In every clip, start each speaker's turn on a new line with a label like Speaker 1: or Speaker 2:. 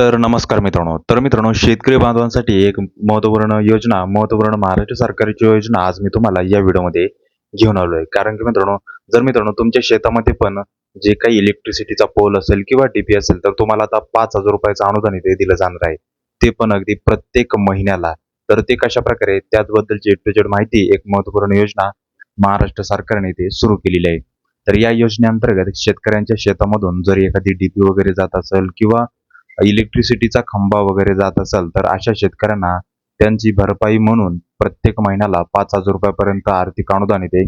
Speaker 1: तर नमस्कार मित्रांनो. तर मित्रांनो शेतकरी बांधवांसाठी एक महत्त्वपूर्ण योजना महत्त्वपूर्ण महाराष्ट्र सरकारची योजना आज मी तुम्हाला या व्हिडिओमध्ये घेऊन आलो आहे कारण की मित्रांनो जर मित्रांनो तुमच्या शेतामध्ये पण जे काही इलेक्ट्रिसिटीचा पोल असेल किंवा डीपी असेल तर तुम्हाला आता पाच हजार रुपयाचं अनुदान इथे दिलं जाणार आहे. ते पण अगदी प्रत्येक महिन्याला. तर ते कशा प्रकारे त्याचबद्दलची टू जेड माहिती एक महत्त्वपूर्ण योजना महाराष्ट्र सरकारने इथे सुरू केलेली आहे. तर या योजनेअंतर्गत शेतकऱ्यांच्या शेतामधून जर एखादी डीपी वगैरे जात असेल किंवा इलेक्ट्रिसिटीचा खंबा वगैरे जात असेल तर अशा शेतकऱ्यांना त्यांची भरपाई म्हणून प्रत्येक महिन्याला पाच हजार रुपयापर्यंत आर्थिक अनुदान इथे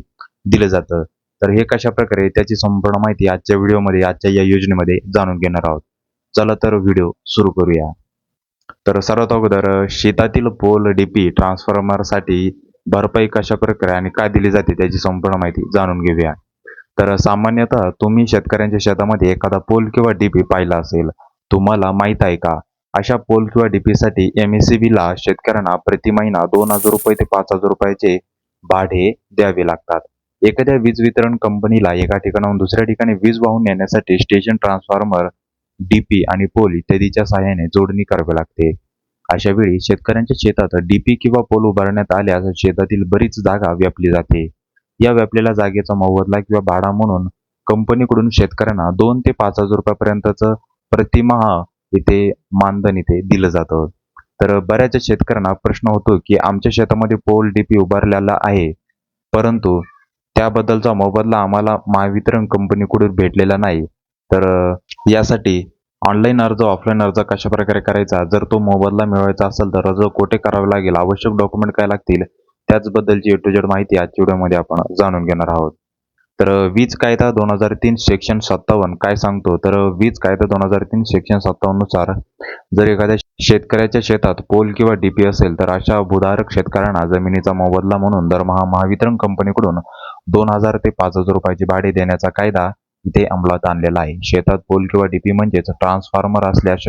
Speaker 1: दिलं जातं. तर हे कशा प्रकारे त्याची संपूर्ण माहिती आजच्या व्हिडिओमध्ये आजच्या या योजनेमध्ये जाणून घेणार आहोत. चला तर व्हिडिओ सुरू करूया. तर सर्वात अगोदर शेतातील पोल डीपी ट्रान्सफॉर्मरसाठी भरपाई कशा प्रकारे आणि काय दिली जाते त्याची संपूर्ण माहिती जाणून घेऊया. तर सामान्यतः तुम्ही शेतकऱ्यांच्या शेतामध्ये एखादा पोल किंवा डीपी पाहिला असेल तुम्हाला माहीत आहे का? अशा पोल किंवा डीपीसाठी एम एस ला शेतकऱ्यांना प्रति महिना दोन हजार रुपये ते पाच हजार रुपयाचे भाडे द्यावे लागतात. एखाद्या वीज वितरण कंपनीला एका ठिकाणाहून दुसऱ्या ठिकाणी वीज वाहून नेण्यासाठी स्टेशन ट्रान्सफॉर्मर डीपी आणि पोल इत्यादीच्या सहाय्याने जोडणी करावी लागते. अशा वेळी शेतकऱ्यांच्या शेतात डीपी किंवा पोल उभारण्यात आल्यास शेतातील बरीच जागा व्यापली जाते. या व्यापलेल्या जागेचा मोबदला किंवा भाडा म्हणून कंपनीकडून शेतकऱ्यांना दोन ते पाच हजार रुपयापर्यंतचं प्रतिमाह इथे मानधन इथे दिलं जातं. तर बऱ्याच शेतकऱ्यांना प्रश्न होतो की आमच्या शेतामध्ये पोल डीपी उभारलेला आहे. परंतु त्याबद्दलचा मोबदला आम्हाला महावितरण कंपनीकडून भेटलेला नाही. तर यासाठी ऑनलाईन अर्ज ऑफलाईन अर्ज कशा प्रकारे करायचा? जर तो मोबदला मिळवायचा असेल तर अर्ज कोठे करावा लागेल? आवश्यक डॉक्युमेंट काय लागतील? त्याचबद्दलची ए टू जेड माहिती आजच्या व्हिडिओमध्ये आपण जाणून घेणार आहोत. तर वीज कायदा दोन हजार तीन सेक्शन सत्तावन्न काय सांगतो? तर वीज कायदा दोन हजार तीन सेक्शन सत्तावन्ननुसार जर एखाद्या शेतकऱ्याच्या शेतात पोल किंवा डीपी असेल तर अशा भूधारक शेतकऱ्यांना जमिनीचा मोबदला म्हणून दरमहा महावितरण कंपनीकडून दोन हजार ते पाच हजार रुपयाची भाडे देण्याचा कायदा इथे अंमलात आणलेला आहे. शेतात पोल किंवा डीपी म्हणजेच ट्रान्सफॉर्मर असल्यास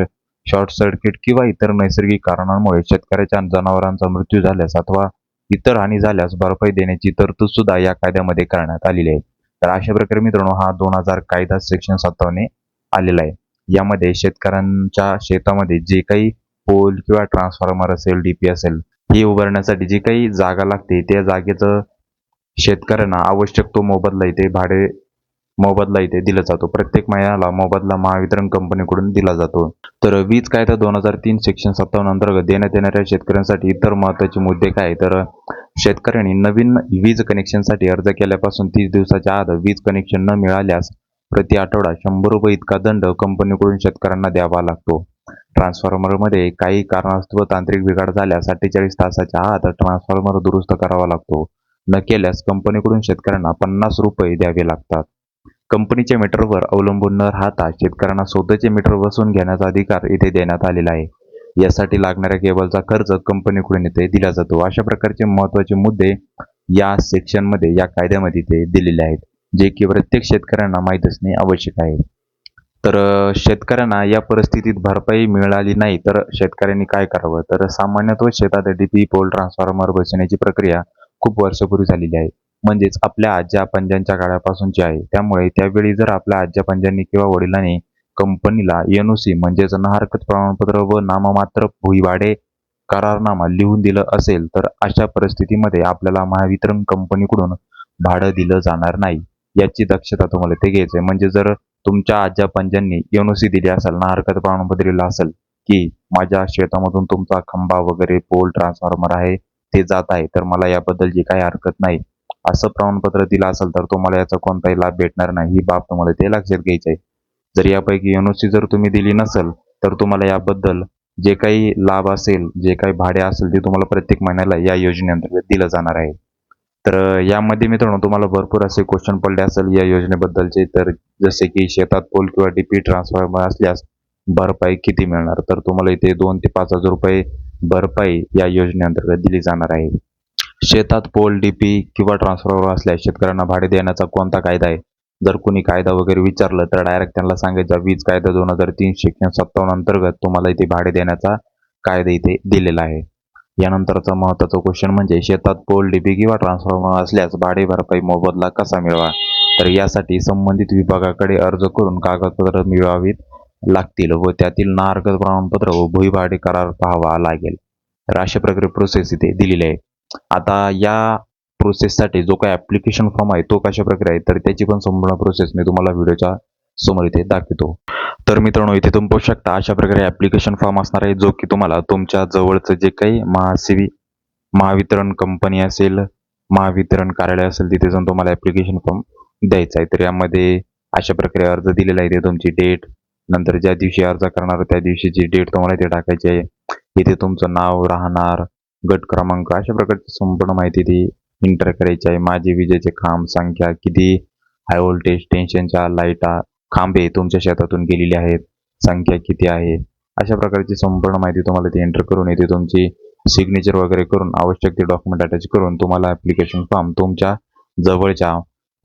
Speaker 1: शॉर्ट सर्किट किंवा इतर नैसर्गिक कारणांमुळे शेतकऱ्याच्या जनावरांचा मृत्यू झाल्यास अथवा इतर हानी झाल्यास भरपाई देण्याची तरतूद सुद्धा या कायद्यामध्ये करण्यात आलेली आहे. तर अशा प्रकारे मित्रांनो हा दोन हजार कायदा सेक्शन सत्तावन्न आलेला आहे. यामध्ये शेतकऱ्यांच्या शेतामध्ये जे काही पोल किंवा ट्रान्सफॉर्मर असेल डीपी असेल हे उभारण्यासाठी जी काही जागा लागते त्या जागेचं शेतकऱ्यांना आवश्यक तो मोबदला इथे भाडे मोबदला इथे दिला जातो. प्रत्येक महिन्याला मोबदला महावितरण कंपनीकडून दिला जातो. तर वीज कायदा दोन हजार तीन सेक्शन सत्तावन्न अंतर्गत देण्यात येणाऱ्या शेतकऱ्यांसाठी इतर महत्त्वाचे मुद्दे काय तर शेतकऱ्यांनी नवीन वीज कनेक्शनसाठी अर्ज केल्यापासून तीस दिवसाच्या आत वीज कनेक्शन न मिळाल्यास प्रति आठवडा शंभर रुपये इतका दंड कंपनीकडून शेतकऱ्यांना द्यावा लागतो. ट्रान्सफॉर्मरमध्ये काही कारणास्तव तांत्रिक बिघाड झाल्यास अठ्ठेचाळीस तासाच्या आत ट्रान्सफॉर्मर दुरुस्त करावा लागतो. न केल्यास कंपनीकडून शेतकऱ्यांना पन्नास रुपये द्यावे लागतात. कंपनीच्या मीटरवर अवलंबून न राहता शेतकऱ्यांना स्वतःचे मीटर बसवून घेण्याचा अधिकार इथे देण्यात आलेला आहे. यासाठी लागणाऱ्या केबलचा खर्च कंपनीकडून इथे दिला जातो. अशा प्रकारचे महत्त्वाचे मुद्दे या सेक्शनमध्ये या कायद्यामध्ये इथे दिलेले आहेत जे की प्रत्येक शेतकऱ्यांना माहीत असणे आवश्यक आहे. तर शेतकऱ्यांना या परिस्थितीत भरपाई मिळाली नाही तर शेतकऱ्यांनी काय करावं? तर सामान्यतः शेतात डीपी पोल ट्रान्सफॉर्मर बसवण्याची प्रक्रिया खूप वर्षापूर्वी झालेली आहे. म्हणजेच आपल्या आज्या पंजांच्या काळापासूनची आहे. त्यामुळे त्यावेळी जर आपल्या आज्या पंजांनी किंवा वडिलांनी कंपनीला एनओसी म्हणजेच न हरकत प्रमाणपत्र व नाममात्र भुईवाडे करारनामा लिहून दिलं असेल तर अशा परिस्थितीमध्ये आपल्याला महावितरण कंपनीकडून भाडं दिलं जाणार नाही. याची दक्षता तुम्हाला ते घ्यायचंय. म्हणजे जर तुमच्या आजा पंजांनी एनओसी दिली असेल ना हरकत प्रमाणपत्र दिलं असेल की माझ्या शेतामधून तुमचा खंबा वगैरे पोल ट्रान्सफॉर्मर आहे ते जात आहे तर मला याबद्दलची काही हरकत नाही असं प्रमाणपत्र दिलं असेल तर तुम्हाला याचा कोणताही लाभ भेटणार नाही. ही बाब तुम्हाला ते लक्षात घ्यायची आहे. जर यापैकी एनओसी जर तुम्ही दिली नसेल तर तुम्हाला याबद्दल जे काही लाभ असेल जे काही भाडे असेल ते तुम्हाला प्रत्येक महिन्याला या योजनेअंतर्गत दिलं जाणार आहे. तर यामध्ये मित्रांनो तुम्हाला भरपूर असे क्वेश्चन पडले असेल या योजनेबद्दलचे. तर जसे की शेतात पोल किंवा डीपी ट्रान्सफॉर्मर असल्यास भरपाई किती मिळणार? तर तुम्हाला इथे दोन ते पाच हजार रुपये भरपाई या योजनेअंतर्गत दिली जाणार आहे. शेतात पोल डीपी किंवा ट्रान्सफॉर्मर असल्यास शेतकऱ्यांना भाडे देण्याचा कोणता कायदा आहे? जर कोणी कायदा वगैरे विचारलं तर डायरेक्ट त्यांना सांगायचा वीज कायदा दोन हजार तीन शिक्षण सत्तावन्न अंतर्गत तुम्हाला इथे भाडे देण्याचा कायदा इथे दिलेला आहे. यानंतरचा महत्त्वाचा क्वेश्चन म्हणजे शेतात पोल डीपी किंवा ट्रान्सफॉर्मर असल्यास भाडे भरपाई मोबदला कसा मिळवा? तर यासाठी संबंधित विभागाकडे अर्ज करून कागदपत्र मिळवावीत लागतील व त्यातील नाहरकत प्रमाणपत्र व भुईभाडे करार पाहावा लागेल. तर अशा प्रकारे प्रोसेस इथे दिलेली आहे. आता या प्रोसेससाठी जो काही ॲप्लिकेशन फॉर्म आहे तो कशा प्रकारे आहे तर त्याची पण संपूर्ण प्रोसेस मी तुम्हाला व्हिडिओच्या समोर इथे दाखवतो. तर मित्रांनो इथे तुम्ही पाहू शकता अशा प्रकारे ॲप्लिकेशन फॉर्म असणार आहे जो की तुम्हाला तुमच्या जवळचं जे काही महासेवी महावितरण कंपनी असेल महावितरण कार्यालय असेल तिथे जाऊन तुम्हाला ॲप्लिकेशन फॉर्म द्यायचा आहे. तर यामध्ये अशा प्रकारे अर्ज दिलेला आहे ते तुमची डेट नंतर ज्या दिवशी अर्ज करणार त्या दिवशीची डेट तुम्हाला इथे टाकायची आहे. इथे तुमचं नाव राहणार गट क्रमांक. अशा प्रकारची संपूर्ण माहिती ती इंटर करायची आहे. माझे विजेचे खांब संख्या किती? हाय व्होल्टेज टेन्शनच्या लाईटा खांबे तुमच्या शेतातून गेलेले आहेत. संख्या किती आहे? अशा प्रकारची संपूर्ण माहिती तुम्हाला ती एंटर करून येते. तुमची सिग्नेचर वगैरे करून आवश्यक ते डॉक्युमेंट अटॅच करून तुम्हाला ॲप्लिकेशन फॉर्म तुमच्या जवळच्या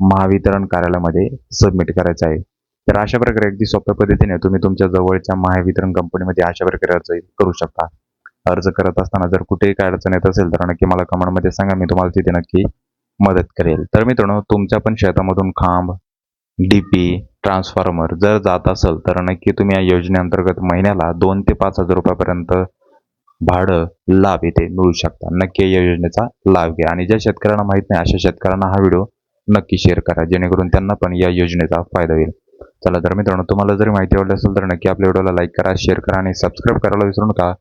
Speaker 1: महावितरण कार्यालयामध्ये सबमिट करायचं आहे. तर अशा प्रकारे अगदी सोप्या पद्धतीने तुम्ही तुमच्या जवळच्या महावितरण कंपनीमध्ये अशा प्रकारे अर्ज करू शकता. अर्ज करत असताना जर कुठेही काय अडचण येत असेल तर नक्की मला कमेंटमध्ये सांगा. मी तुम्हाला तिथे नक्की मदत करेल. तर मित्रांनो तुमच्या पण शेतामधून खांब डीपी ट्रान्सफॉर्मर जर जात असेल तर नक्की तुम्ही या योजनेअंतर्गत महिन्याला दोन ते पाच हजार रुपयापर्यंत भाडं लाभ इथे मिळू शकता. नक्की या योजनेचा लाभ घ्या. आणि ज्या शेतकऱ्यांना माहीत नाही अशा शेतकऱ्यांना हा व्हिडिओ नक्की शेअर करा. जेणेकरून त्यांना पण या योजनेचा फायदा होईल. चला तर मित्रांनो तुम्हाला जर माहिती आवडली असेल तर नक्की आपल्या व्हिडिओला लाईक करा शेअर करा आणि सबस्क्राईब करायला विसरू नका.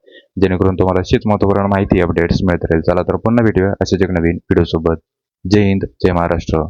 Speaker 1: जेणेकरून तुम्हाला अशीच महत्त्वपूर्ण माहिती अपडेट्स मिळत राहील. चला तर पुन्हा भेटूया अशाच एक नवीन व्हिडिओसोबत जय हिंद जय महाराष्ट्र.